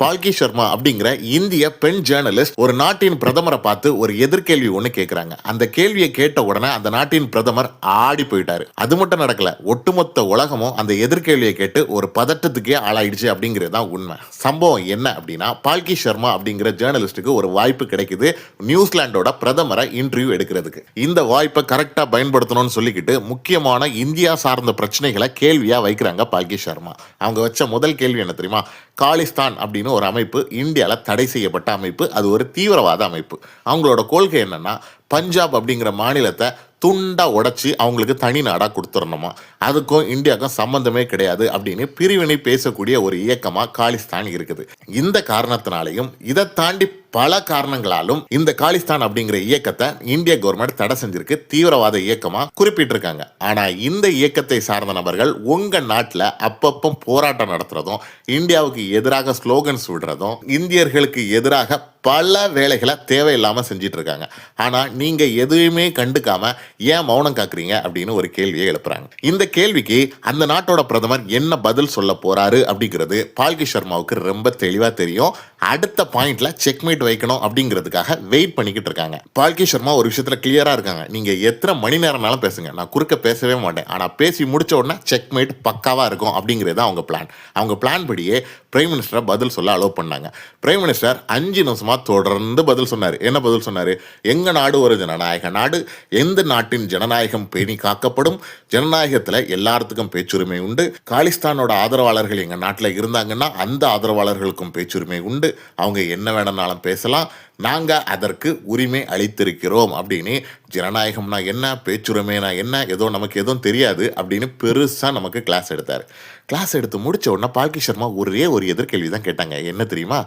பால்கி சர்மா அப்படிங்கிற இந்திய பெண் ஜேர்னலிஸ்ட் ஒரு நாட்டின் பிரதமரை பார்த்து ஒரு எதிர்கேள்வி ஒன்று கேட்குறாங்க அந்த கேள்வியை கேட்ட உடனே அந்த நாட்டின் பிரதமர் ஆடி போயிட்டாரு. அது மட்டும் நடக்கல. ஒட்டுமொத்த உலகமும் அந்த எதிர்கேள்வியை கேட்டு ஒரு பதட்டத்துக்கே ஆளாயிடுச்சு அப்படிங்கிறது தான் உண்மை. சம்பவம் என்ன அப்படின்னா பால்கி சர்மா அப்படிங்கிற ஜேர்னலிஸ்ட்டுக்கு ஒரு வாய்ப்பு கிடைக்குது நியூசிலாண்டோட பிரதமரை இன்டர்வியூ எடுக்கிறதுக்கு. இந்த வாய்ப்பை கரெக்டாக பயன்படுத்தணும்னு சொல்லிக்கிட்டு முக்கியமான இந்தியா சார்ந்த பிரச்சனைகளை கேள்வியாக வைக்கிறாங்க பால்கி சர்மா. அவங்க வச்ச முதல் கேள்வி என்ன தெரியுமா? காலிஸ்தான் அப்படின்னு ஒரு அமைப்பு இந்தியாவில் தடை செய்யப்பட்ட அமைப்பு அது ஒரு தீவிரவாத அமைப்பு. அவங்களோட கொள்கை என்னென்னா பஞ்சாப் அப்படிங்கிற மாநிலத்தை துண்டாக உடைச்சி அவங்களுக்கு தனி நாடாக கொடுத்துடணுமா? அதுக்கும் இந்தியாவுக்கும் சம்மந்தமே கிடையாது அப்படின்னு பிரிவினை பேசக்கூடிய ஒரு இயக்கமாக காலிஸ்தான் இருக்குது. இந்த காரணத்தினாலையும் இதை தாண்டி பல காரணங்களாலும் இந்த காலிஸ்தான் அப்படிங்கிற இயக்கத்தை இந்திய கவர்மெண்ட் தடை செஞ்சிருக்கு தீவிரவாத இயக்கமா குறிப்பிட்டிருக்காங்க. ஆனா இந்த இயக்கத்தை சார்ந்த நபர்கள் உங்க நாட்டில் அப்பப்போ போராட்டம் நடத்துறதும் இந்தியாவுக்கு எதிராக ஸ்லோகன்ஸ் விடுறதும் இந்தியர்களுக்கு எதிராக பல வேலைகளை தேவையில்லாம செஞ்சிட்டு இருக்காங்க ஆனா நீங்க எதுவுமே கண்டுக்காம ஏன் மௌனம் காக்குறீங்க அப்படின்னு ஒரு கேள்வியை எழுப்புறாங்க. இந்த கேள்விக்கு அந்த நாட்டோட பிரதமர் என்ன பதில் சொல்ல போறாரு அப்படிங்கிறது பால்கி சர்மாவுக்கு ரொம்ப தெளிவா தெரியும். அடுத்த பாயிண்ட்ல செக்மேட் வைக்கணும் அப்படிங்கிறதுக்காக வெயிட் பண்ணிக்கிட்டு இருக்காங்க. பால்கி சர்மா ஒரு விஷயத்துல கிளியரா இருக்காங்க. நீங்க எத்தனை மணி நேரம்னாலும் பேசுங்க. நான் குறுக்க பேசவே மாட்டேன். ஆனா பேசி முடிச்ச உடனே செக்மேட் பக்காவா இருக்கும் அப்படிங்கிறது தான் அவங்க பிளான் அவங்க பிளான் படியே பிரைம் மினிஸ்டரை பதில் சொல்ல அலோவ் பண்ணாங்க. பிரைம் மினிஸ்டர் அஞ்சு நிமிஷமா தொடர்ந்து பதில் சொன்னார். என்ன பதில் சொன்னார்? எங்க நாடு ஒரு ஜனநாயக நாடு எந்த நாட்டின் ஜனநாயகம் பேணி காக்கப்படும்? ஜனநாயகத்தில் எல்லாத்துக்கும் பேச்சுரிமை உண்டு. காலிஸ்தானோட ஆதரவாளர்கள் எங்க நாட்டில் இருந்தாங்கன்னா அந்த ஆதரவாளர்களுக்கும் பேச்சுரிமை உண்டு. அவங்க என்ன வேணும்னாலும் பேசலாம். நாங்கள் அதற்கு உரிமை அளித்திருக்கிறோம். அப்படின்னு ஜனநாயகம்னா என்ன? பேச்சுரிமைனா என்ன? ஏதோ நமக்கு எதுவும் தெரியாது அப்படின்னு பெருசாக நமக்கு கிளாஸ் எடுத்தார். கிளாஸ் எடுத்து முடிச்ச உடனே பால்கி சர்மா ஒரே ஒரு எதிர்கேள்வி தான் கேட்டாங்க. என்ன தெரியுமா?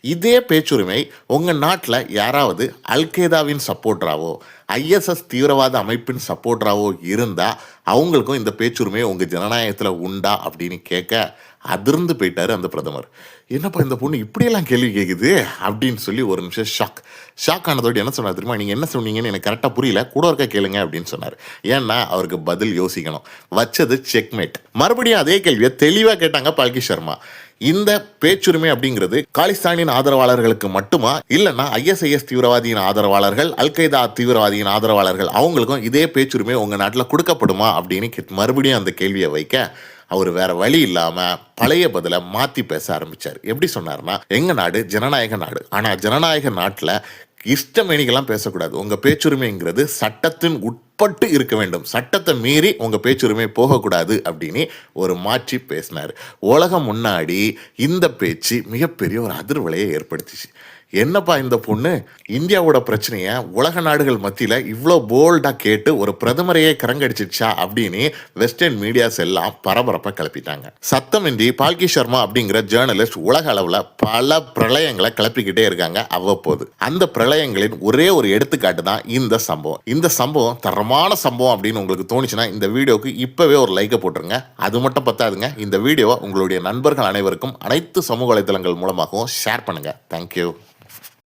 இதே பேச்சுரிமை உங்கள் நாட்டில் யாராவது அல்கேதாவின் சப்போர்ட்டராவோ ஐஎஸ்எஸ் தீவிரவாத அமைப்பின் சப்போர்ட்டராவோ இருந்தால் அவங்களுக்கும் இந்த பேச்சுரிமை உங்கள் ஜனநாயகத்தில் உண்டா அப்படின்னு கேட்க அதிர்ந்து போயிட்டாரு அந்த பிரதமர். என்னப்பா இந்த பொண்ணு இப்படியெல்லாம் கேள்வி கேட்குது அப்படின்னு சொல்லி ஒரு நிமிஷம் ஷாக் ஷாக் ஆனதோடு என்ன சொன்னார் தெரியுமா? நீங்கள் என்ன சொன்னீங்கன்னு எனக்கு கரெக்டாக புரியல. கூட இருக்க கேளுங்க அப்படின்னு சொன்னார். ஏன்னா அவருக்கு பதில் யோசிக்கணும். வச்சது செக்மேட் மறுபடியும் அதே கேள்வியை தெளிவாக கேட்டாங்க பால்கி சர்மா. இந்த பேச்சுரிமை அப்படிங்கிறது காலிஸ்தானின் ஆதரவாளர்களுக்கு மட்டுமா? இல்லைன்னா ஐஎஸ்ஐஎஸ் தீவிரவாதியின் ஆதரவாளர்கள் அல்கைதா தீவிரவாதியின் ஆதரவாளர்கள் அவங்களுக்கும் இதே பேச்சுரிமை உங்கள் நாட்டில் கொடுக்கப்படுமா அப்படின்னு மறுபடியும் அந்த கேள்வியை வைக்க அவர் வேற வழி இல்லாம பழைய பதில மாத்தி பேச ஆரம்பிச்சார். எப்படி சொன்னார்னா எங்க நாடு ஜனநாயக நாடு. ஆனா ஜனநாயக நாட்டில் இஷ்டமேனிகள்லாம் பேசக்கூடாது. உங்க பேச்சுரிமைங்கிறது சட்டத்தின் உட்பட்டு இருக்க வேண்டும். சட்டத்தை மீறி உங்க பேச்சுரிமை போகக்கூடாது அப்படின்னு ஒரு மாற்றி பேசினார். உலகம் முன்னாடி இந்த பேச்சு மிகப்பெரிய ஒரு அதிர்வலையை ஏற்படுத்திச்சு. என்னப்பா இந்த பொண்ணு? இந்தியாவோட பிரச்சனையை உலக நாடுகள் மத்தியில் இவ்வளோ போல்டாக கேட்டு ஒரு பிரதமரையே கரங்கடிச்சிடுச்சா அப்படின்னு வெஸ்டர்ன் மீடியாஸ் எல்லாம் பரபரப்பை கிளப்பிட்டாங்க. சத்தமின்றி பால்கி சர்மா அப்படிங்கிற ஜேர்னலிஸ்ட் உலக அளவில் பல பிரளயங்களை கிளப்பிக்கிட்டே இருக்காங்க அவ்வப்போது. அந்த பிரளயங்களின் ஒரே ஒரு எடுத்துக்காட்டு தான் இந்த சம்பவம். இந்த சம்பவம் தரமான சம்பவம் அப்படின்னு உங்களுக்கு தோணுச்சுன்னா இந்த வீடியோக்கு இப்போவே ஒரு லைக்கை போட்டுருங்க. அது மட்டும் பத்தாதுங்க. இந்த வீடியோவை உங்களுடைய நண்பர்கள் அனைவருக்கும் அனைத்து சமூக வலைதளங்கள் மூலமாகவும் ஷேர் பண்ணுங்க. தேங்க்யூ